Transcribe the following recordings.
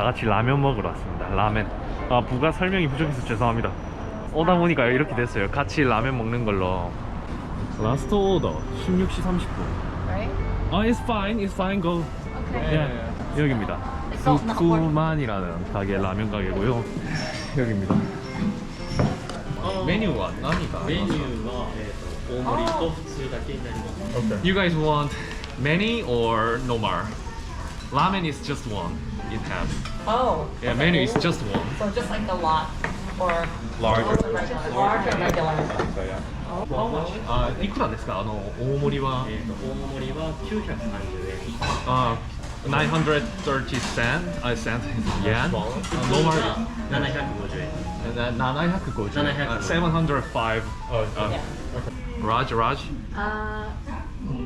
다 같이 라면 먹으러 왔습니다. 라멘. 아 부가 설명이 부족해서 죄송합니다. 오다 보니까 이렇게 됐어요. 같이 라면 먹는 걸로. 라스트 오더 16시 30분. Right? 아, it's fine, it's fine, go. Okay. 예, 여기입니다. It's not not work. 구만이라는 가게 라면 가게고요. 여기입니다. 메뉴가何がメニューは、えー、と大盛りと普通だけになります You guys want many or normal? Ramen is just one. It has. Oh. Yeah, menu is just one. So just like a lot or Larger. regular. Large or regular. How much? あ、いくらですかあの大盛りは。えー、と大盛りは930円あ、930 cent. I sent yen. Normal. 750円な750. 750. 705. Uh, Raj, Raj, Uh,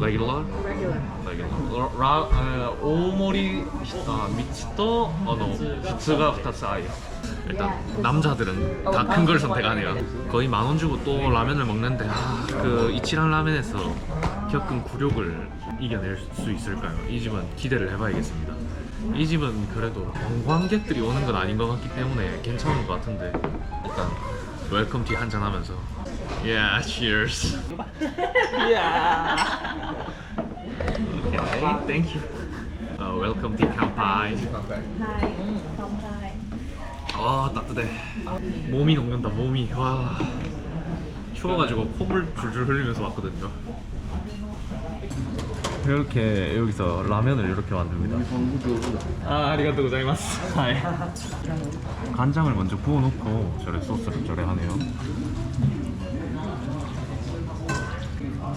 레귤러? 레귤러 레귤러 오모리 아, 미츠 또 어노 부츠가 2つ 아이요. 일단 남자들은 다 큰 걸 선택하네요. 거의 만 원 주고 또 라면을 먹는데 아, 그 이치란 라면에서 겪은 굴욕을 이겨낼 수 있을까요? 이 집은 기대를 해봐야겠습니다. 이 집은 그래도 관광객들이 오는 건 아닌 것 같기 때문에 괜찮은 것 같은데 일단 웰컴티 한잔 하면서 Yeah, cheers. Okay, thank you. Uh, welcome tea kanpai. 아 따뜻해. 몸이 녹는다 몸이. 와. 추워가지고 콧물 줄줄 흘리면서 왔거든요. 이렇게 여기서 라면을 이렇게 만듭니다. 아 아리가또 고자이마스 하이. 간장을 먼저 부어놓고 저래 소스를 저래 하네요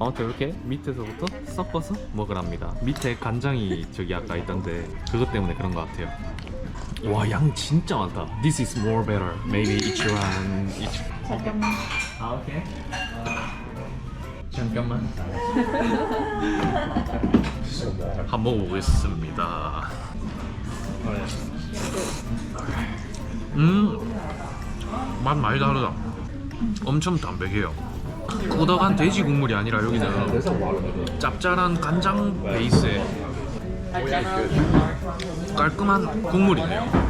아무튼 이렇게 밑에서부터 섞어서 먹으랍니다. 밑에 간장이 저기 아까 있던데 그것 때문에 그런 것 같아요. 와 양 진짜 많다. This is more better. Maybe 이치란 이치. 아 오케이. 잠깐만. 한번 먹어보겠습니다. 음, 맛 많이 다르다. 엄청 담백해요. 꾸덕한 돼지 국물이 아니라 여기는 짭짤한 간장 베이스에 깔끔한 국물이네요.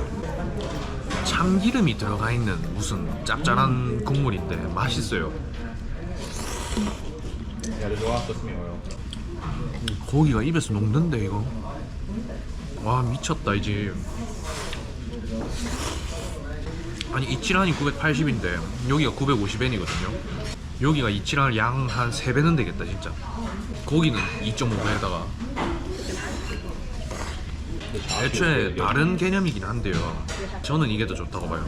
참기름이 들어가 있는 무슨 짭짤한 국물인데 맛있어요. 고기가 입에서 녹는데 이거. 와 미쳤다 이 집. 아니 이치란이 980인데 여기가 950엔이거든요. 여기가 이치란 양한 3배는 되겠다 진짜. 고기는 2.5배에다가 애초에 다른 개념이긴 한데요. 저는 이게 더 좋다고 봐요.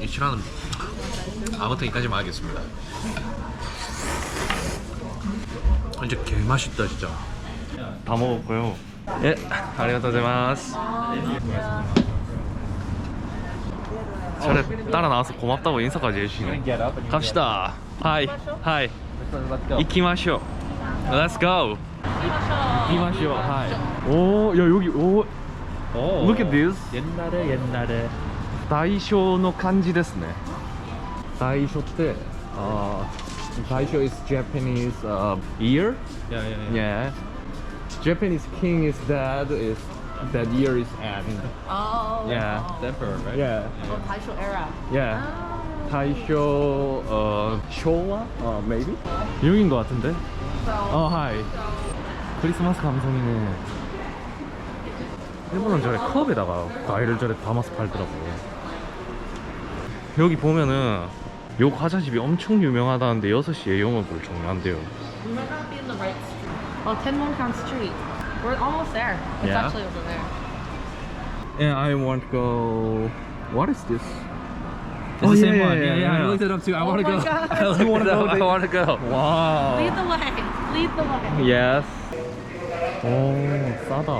이치란은 아무튼 여기까지만 하겠습니다. 이제 개 맛있다 진짜. 다 먹었고요. 예, 아리가토제 마스. 저래 따라 나와서 고맙다고 인사까지 해주시네. 갑시다. 하이, 하이. 이키마쇼. Let's go. 이키마쇼. 하이. 오, 야 여기 오. Look at this. 옛날에 옛날에 大将の漢字ですね大将ってあー大将 is Japanese uh, year 야야야 yeah Japanese king is dead is that year is end Oh. Yeah. Emperor right? yeah Oh, Taisho era. yeah Oh. 다이쇼 어 쇼와 어 maybe 여긴 것 같은데 So. 어 하이 크리스마스 감성이네 일본은 저래 컵에다가 과일을 저래 담아서 팔더라고요 여기 보면은 요 과자집이 엄청 유명하다는데 6시에 영업을 종료한대요 We might not be in the right street. Oh, Tenmonkan Street. We're almost there. It's Yeah? actually over there. Yeah, I want to go What is this? It's the same one. Yeah, yeah, I looked it up too. I Oh want to my go. God. I looked You wanna it up. go I there? want to go. 와우 Lead the way. Lead the way. Yes 오 싸다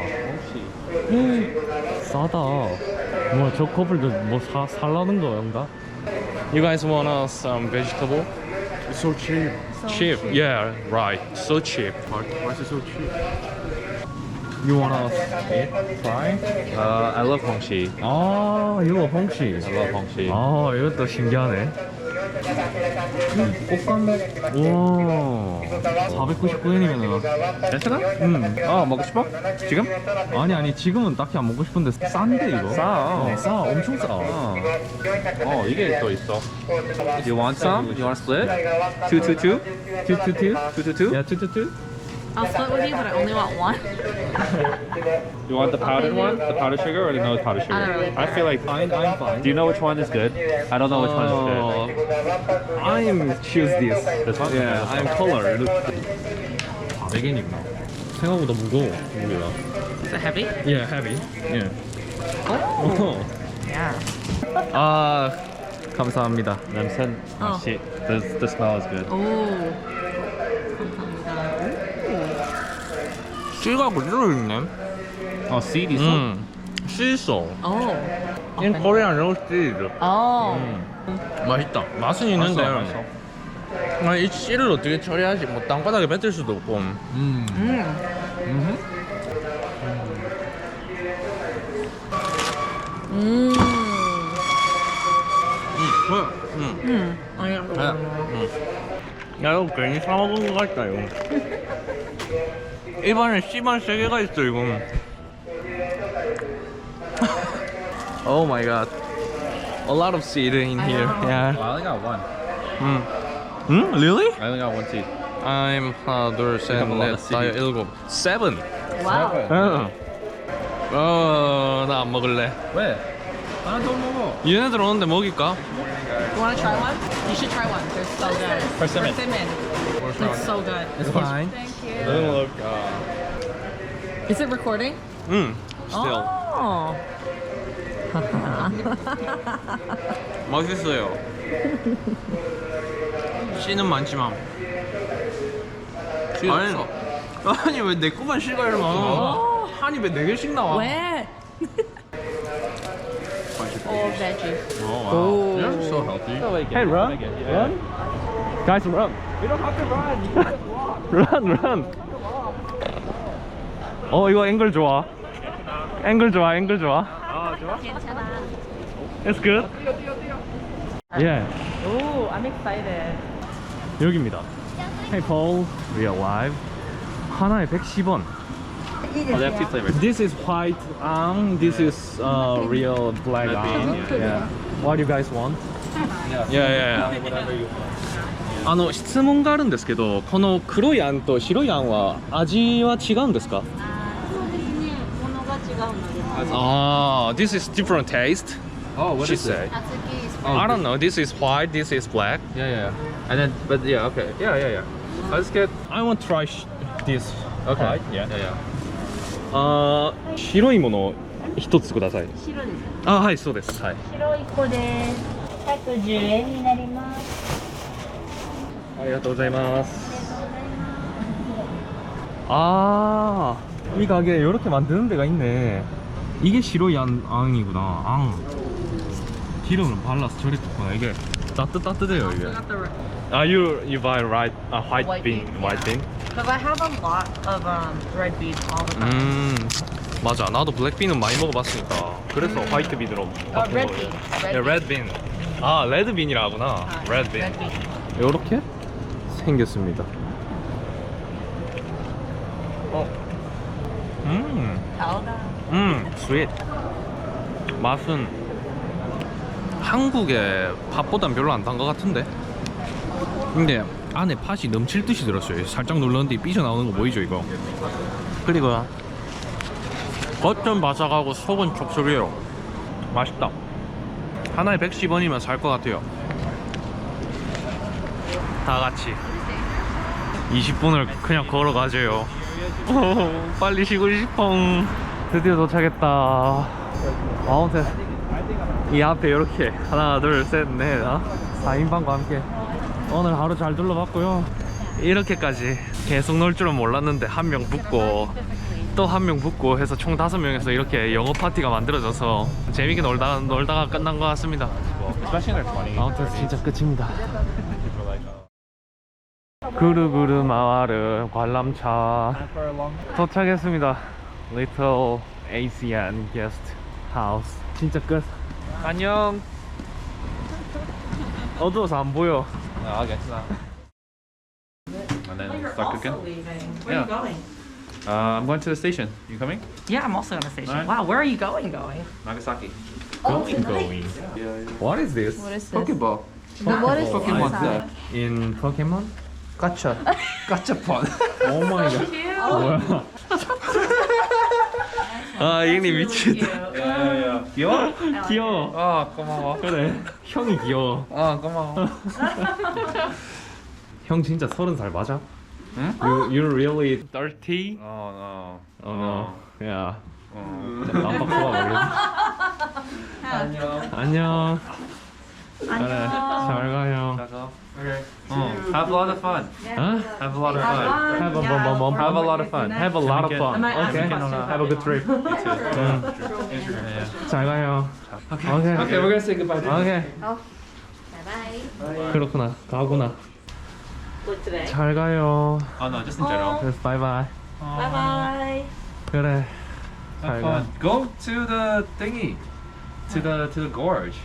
싸다. 뭐 저 커플도 뭐 사, 살라는 거인가? You guys want some vegetable? It's so cheap. cheap. Yeah, right. So cheap. Why, why is it so cheap? You wanna eat? Fry? Uh, I love Hongxi. 아, 이거 홍시. I love Hongxi. 아, 이것도 신기하네. 꽃감. 와. 499엔이면은. 괜찮아? 음. 어, 먹고 싶어? 지금? 아니 아니 지금은 딱히 안 먹고 싶은데 싼데 이거. 싸. 어, 싸. 엄청 싸. 어. 어, 이게 또 있어. You want some? You want split? Two, two, two? Two, two, two? Two, two, two? 야, 투투투? I'll split with you, but I only want one. You want the powdered one? The powdered sugar or the no powdered sugar? I don't really I feel like Fine, I'm fine. Do you know which one is good? I don't know which one is good. Uh, I'm choose this. This one? Yeah, I'm color. 400엔이구나. 생각보다 무거워. 무게가. Is it heavy? Yeah, heavy. Yeah. 어. Yeah. 아, 감사합니다. 냄새 어. 맛이. The, the smell is good. Oh. 씨가 그대로 있네. 어, seed 있어? 음, 씨 있어. Oh. In Korean roast cheese. Oh. 맛있다. 맛은 있는데. 맛있어. 아, 이 씨를 어떻게 처리하지? 뭐 땅바닥에 뱉을 수도 없고. 음. Mm. Mm. 음. Mm. I got the 야, one more. 음. 야, 이거 괜히 사 먹은 것 같다, 이거. 입안에 씨만 세 개가 있어, 이거. oh my god. A lot of seed in here. Yeah. I only got one. 음. 음? Really? I only got one seed. I'm 하나, 둘, 셋, have a lot 넷, of 다섯. 일곱. Seven. Wow. 응. 어, 나 안 먹을래. 왜? 하나 더 먹어. 얘네들 오는데 먹일까? You want to try one? You should try one. They're so good. Persimmon. Persimmon. It's so good. It's fine. Thank you. Doesn't look. Uh, Is it recording? 응. Still. Oh. 맛있어요. 씨는 많지만. 아니, 아니 왜 내 거만 씨가 이러나? 어. 한 입에 네 개씩 나와. Where? Oh, veggie. oh, wow. You're so healthy. Hey, run, run. Guys, run. We don't have to run. You can just walk. run, run. 어 이거 앵글 좋아. 앵글 좋아, 앵글 좋아. 아, 좋아? It's good. Yeah. Oh, I'm excited. 여기입니다. Hey Paul, we are live. 하나에 110원. Oh, they have two flavors. This is white ang. This is uh, real black Red bean, ang. Yeah. What do you guys want? Yeah. Yeah, yeah. Whatever you want. あの質問があるんですけど、この黒いあんと白いあんは味は違うんですか？そうですね、ものが違うので。ああ、this is different taste. Oh, what She is it? said. 厚木 is Oh, I don't know. This is white. This is black. Yeah, yeah. And then, but yeah, okay. Yeah, yeah, yeah. Let's get. I want to try sh- this. Okay. White. Yeah, yeah, yeah. あー白いもの一つください。白です。あはいそうです。はい。白い個です。110円になります。ありがとうございます. 아, 이 가게 이렇게 만드는 데가 있네. 이게 시로이 안, 앙이구나. 앙. 기름을 발라서 절였구나. 이게 따뜻 따뜻해요 이게. I got the 아, you you buy right uh, white, White bean, bean, white bean. Because I have a lot of um, red beans all the time. 음, 맞아. 나도 블랙빈은 많이 먹어봤으니까. 그래서 화이트 빈으로 아, 바꾼 red 거예요. bean. Red 네, red bean. 아, 레드 빈이라 하구나. 아, red bean. Red bean. 이렇게 생겼습니다. 어. 음, Powder. 음, 스윗. 맛은 한국의 팥보단 별로 안 단 것 같은데. 근데 안에 팥이 넘칠 듯이 들었어요. 살짝 눌렀는데 삐져 나오는 거 보이죠 이거? 그리고 겉은 바삭하고 속은 촉촉해요. 맛있다. 하나에 110원이면 살 것 같아요. 다 같이 20분을 그냥 걸어가줘요. 어, 빨리 쉬고 싶어. 드디어 도착했다. 아무튼 이 앞에 이렇게 하나 둘 셋넷 어? 4인방과 함께 오늘 하루 잘 둘러봤고요. 이렇게까지 계속 놀 줄은 몰랐는데 한 명 붙고 또 한 명 붙고 해서 총 다섯 명에서 이렇게 영어 파티가 만들어져서 재밌게 놀다가 놀다가 끝난 것 같습니다. Especially in their 20s. 아무튼 진짜 끝입니다. 구르구르 마와르 관람차 도착했습니다. Little Asian Guest House. 진짜 끝. 안녕. 어두워서 안 보여. No, I'll get to that. And then start cooking. leaving. Where are you going? Uh, I'm going to the station. You coming? Yeah, I'm also on the station. Alright. Wow, where are you going? Going? Nagasaki. Going, going. What is this? What is this? Pokeball. But what is Pokemon. inside? In Pokemon? Gotcha. Gotchapon. Oh my god. 뭐야? 아, yeah, yeah, yeah. 귀여워? 귀여워. 아, 고마워. 그래. 형이 귀여워. 아, 고마워. 형 진짜 서른 살 맞아? 응? You you really 30? Oh, no. Oh no. 야. 어. 깜빡 속아 안녕. 안녕. 그래. 잘가 형. 가서. Okay. 어, have a lot of fun. 어? Have a lot of fun. Have a bum bum bum. Have a lot of fun. Have a lot of fun. Am I Okay. asking questions? Have a good trip. Yeah. 잘 가요. 오케이. Okay, we're gonna say goodbye. 오케이. Bye bye. 그렇구나. 가구나. Look today. 잘 가요. Oh no, just in general. 그래서 바이바이. Bye bye. 그래. 잘 Have 가. fun. Go to the thingy. To the to the gorge.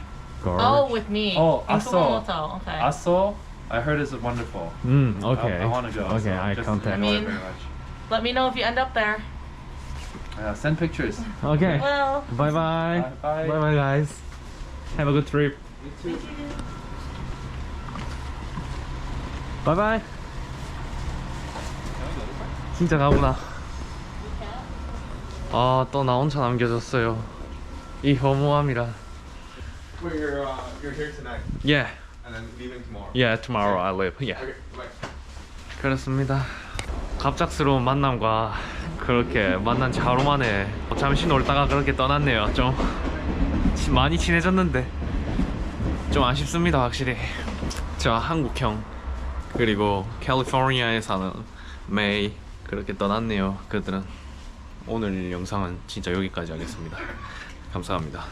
Oh, with me. Oh, In I saw. Kumamoto. Okay. Aso, I heard is wonderful. 음, 오케이. I, I want to go. Okay, so I just contact. enjoy I it mean- very much. Let me know if you end up there. Yeah, send pictures. 오케이. Well. Bye bye. Bye. Bye bye guys. Have a good trip. Bye bye. 진짜 가구나. 아, 또 나 혼자 남겨졌어요. 이 허무함이라. Wait, you're uh, you're here tonight Yeah. And then leaving tomorrow. Yeah, tomorrow I leave. Yeah. Okay, bye. 그렇습니다. 갑작스러운 만남과 그렇게 만난 지 하루 만에 잠시 놀다가 그렇게 떠났네요. 좀 치- 많이 친해졌는데 좀 아쉽습니다, 확실히. 저 한국형 그리고 캘리포니아에 사는 메이 그렇게 떠났네요. 그들은 오늘 영상은 진짜 여기까지 하겠습니다. 감사합니다.